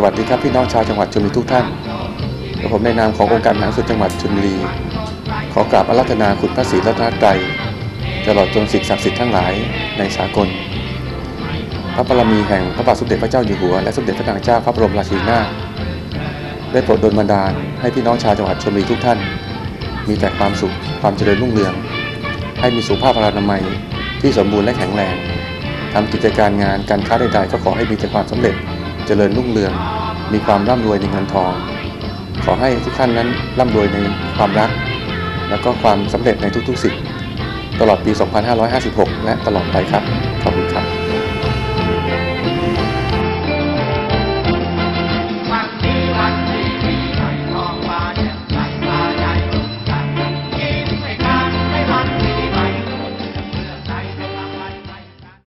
สวัสดีครับพี่น้องชาวจังหวัดชลบุรีทุกท่านและผมในนามขององค์การมหาสุดจังหวัดชลบุรี ขอกราบอาราธนาคุณพระศรีรัตนตรัยตลอดจนสิ่งศักดิ์สิทธิ์ทั้งหลายในสากล พระบารมีแห่งพระบาทสมเด็จพระเจ้าอยู่หัวและสมเด็จพระนางเจ้าพระบรมราชินีนาถได้โปรดดลบันดาลให้พี่น้องชาวจังหวัดชลบุรีทุกท่าน มีแต่ความสุขความเจริญรุ่งเรือง ให้มีสุขภาพพลานามัยที่สมบูรณ์และแข็งแรงทำกิจการงานการค้าใดๆก็ขอให้มีแต่ความสำเร็จ เจริญรุ่งเรือง มีความร่ำรวยในเงินทอง ขอให้ทุกท่านนั้นร่ำรวยในความรัก และก็ความสำเร็จในทุกๆสิ่งตลอดปี 2556 และตลอดไปครับ ขอบคุณครับ